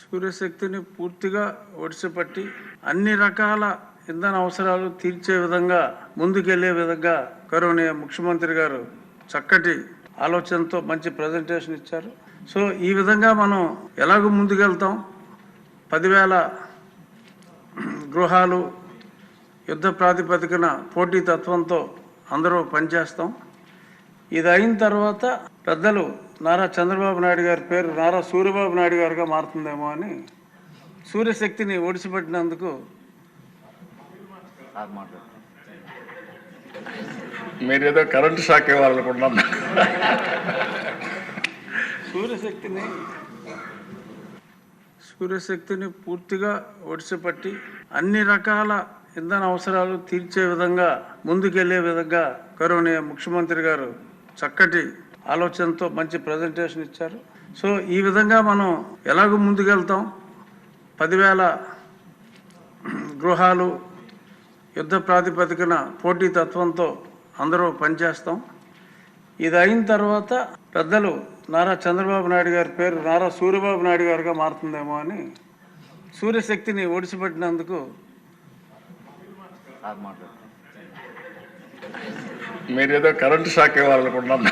సూర్యశక్తిని పూర్తిగా ఒడిసిపట్టి అన్ని రకాల ఇంధన అవసరాలు తీర్చే విధంగా ముందుకెళ్ళే విధంగా కరోనా ముఖ్యమంత్రి గారు చక్కటి ఆలోచనతో మంచి ప్రజెంటేషన్ ఇచ్చారు. సో ఈ విధంగా మనం ఎలాగో ముందుకెళ్తాం. పదివేల గృహాలు యుద్ధ ప్రాతిపదికన పోటీ తత్వంతో అందరూ పనిచేస్తాం. ఇది అయిన తర్వాత పెద్దలు నారా చంద్రబాబు నాయుడు గారి పేరు నారా సూర్యబాబు నాయుడు గారుగా మారుతుందేమో అని సూర్యశక్తిని ఒడిసిపెట్టినందుకు మీరేదో కరెంటు షాక్ ఇవ్వాలనుకుంటున్నాను సూర్యశక్తిని సూర్యశక్తిని పూర్తిగా ఒడిసిపట్టి అన్ని రకాల ఇంధన అవసరాలు తీర్చే విధంగా ముందుకెళ్ళే విధంగా గౌరవనీయ ముఖ్యమంత్రి గారు చక్కటి ఆలోచనతో మంచి ప్రజెంటేషన్ ఇచ్చారు. సో ఈ విధంగా మనం ఎలాగో ముందుకెళ్తాం. పదివేల గృహాలు యుద్ధ ప్రాతిపదికన పోటీ తత్వంతో అందరూ పనిచేస్తాం. ఇది అయిన తర్వాత పెద్దలు నారా చంద్రబాబు నాయుడు గారి పేరు నారా సూర్యబాబు నాయుడు గారుగా మారుతుందేమో అని సూర్యశక్తిని ఒడిసిపెట్టినందుకు మీరేదో కరెంటు షాక్ ఇవ్వాలనుకుంటున్నాను